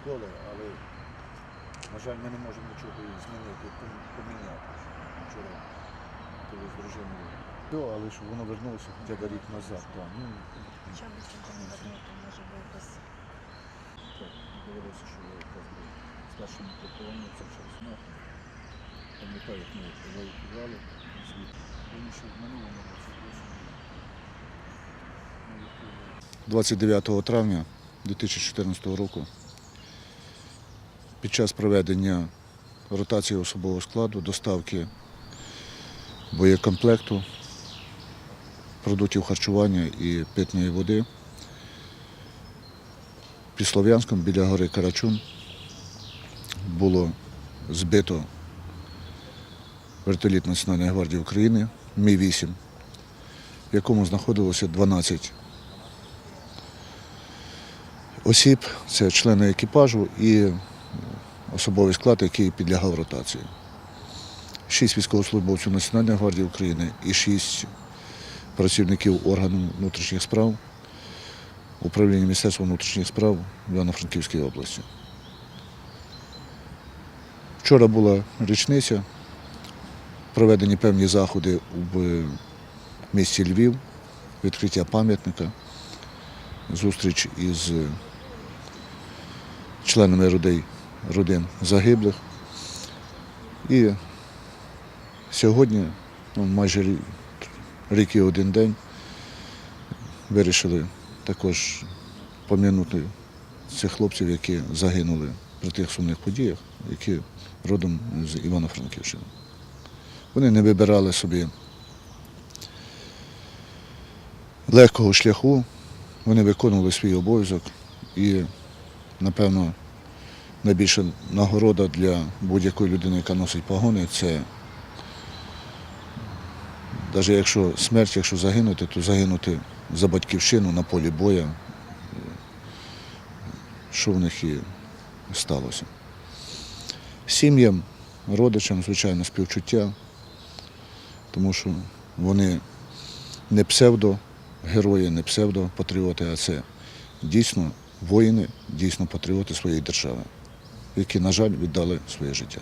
ніколи, але, на жаль, ми не можемо нічого змінити, поміняти. Вчора коли з дружиною. Ну, але щоб воно вернулося хоча б рік назад. Так, ну, Хоча б цього не вернути, може би якось. так, довелося, що я якраз був старшим прокурором це час. Ну, пам'ятаю, як ми евакуювали звідти. Тому що в минулому році осінь. 29 травня 2014 року під час проведення ротації особового складу, доставки боєкомплекту, продуктів харчування і питної води під Слов'янськом біля гори Карачун було збито вертоліт Національної гвардії України Мі-8, в якому знаходилося 12 осіб, це члени екіпажу і особовий склад, який підлягав ротації. Шість військовослужбовців Національної гвардії України і шість працівників органу внутрішніх справ управління Міністерства внутрішніх справ в Івано-Франківській області. Вчора була річниця, проведені певні заходи в місті Львів, відкриття пам'ятника, зустріч із членами родин, родин загиблих. І сьогодні, ну, майже рік і один день, вирішили також пом'янути цих хлопців, які загинули при тих сумних подіях, які родом з Івано-Франківщини. Вони не вибирали собі легкого шляху, вони виконували свій обов'язок і, напевно, найбільша нагорода для будь-якої людини, яка носить погони, це навіть якщо смерть, якщо загинути, то загинути за батьківщину на полі боя, що в них і сталося. Сім'ям, родичам, звичайно, співчуття, тому що вони не псевдогерої, не псевдопатріоти, а це дійсно воїни, дійсно патріоти своєї держави, які, на жаль, віддали своє життя.